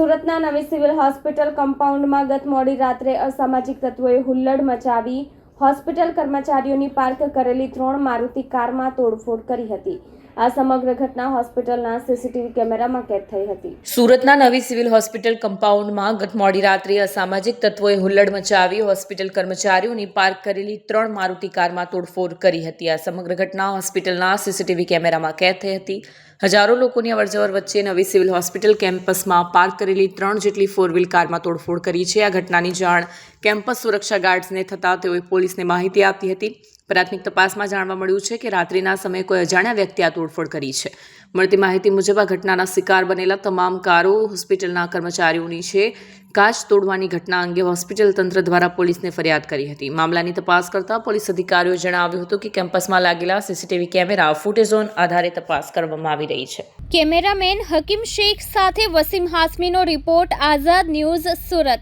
સુરતના નવી civil hospital કમ્પાઉન્ડમાં ગત મોડી રાત્રે અસામાજિક તત્વોએ હુલ્લડ મચાવી હોસ્પિટલ કર્મચારીઓની પાર્ક કરેલી ત્રણ મારુતિ કારમાં તોડફોડ કરી હતી. આ સમગ્ર ઘટના હોસ્પિટલના સીસીટીવી કેમેરામાં કેદ થઈ હતી. સુરતના નવી સિવિલ હોસ્પિટલ કમ્પાઉન્ડમાં ગત મોડી રાત્રે અસામાજિક તત્વોએ હુલ્લડ મચાવી હોસ્પિટલ કર્મચારીઓની પાર્ક કરેલી ત્રણ મારુતિ કારમાં તોડફોડ કરી હતી. આ સમગ્ર ઘટના હોસ્પિટલના સીસીટીવી કેમેરામાં કેદ થઈ હતી. હજારો લોકોની અવરજવર વચ્ચે નવી સિવિલ હોસ્પિટલ કેમ્પસમાં પાર્ક કરેલી ત્રણ જેટલી ફોર વ્હીલ કારમાં તોડફોડ કરી છે. આ ઘટનાની જાણ કેમ્પસ સુરક્ષા ગાર્ડ્સને થતાં તેઓએ પોલીસને માહિતી આપી હતી. પ્રાથમિક તપાસમાં જાણવા મળ્યું છે કે રાત્રિના સમયે કોઈ અજાણ્યા વ્યક્તિ આ તોડફોડ કરી છે. મળતી માહિતી મુજબ આ ઘટનાના શિકાર બનેલા તમામ કારો હોસ્પિટલના કર્મચારીઓની છે. કાચ તોડવાની ઘટના અંગે હોસ્પિટલ તંત્ર દ્વારા પોલીસને ફરિયાદ કરી હતી. મામલાની તપાસ કરતા પોલીસ અધિકારીઓએ જણાવ્યું હતું કે કેમ્પસમાં લાગેલા સીસીટીવી કેમેરા ફૂટેજોન આધારે તપાસ કરવામાં આવી રહી છે. કેમેરામેન હકીમ શેખ સાથે વસીમ હાસમીનો રિપોર્ટ આઝાદ ન્યૂઝ સુરત.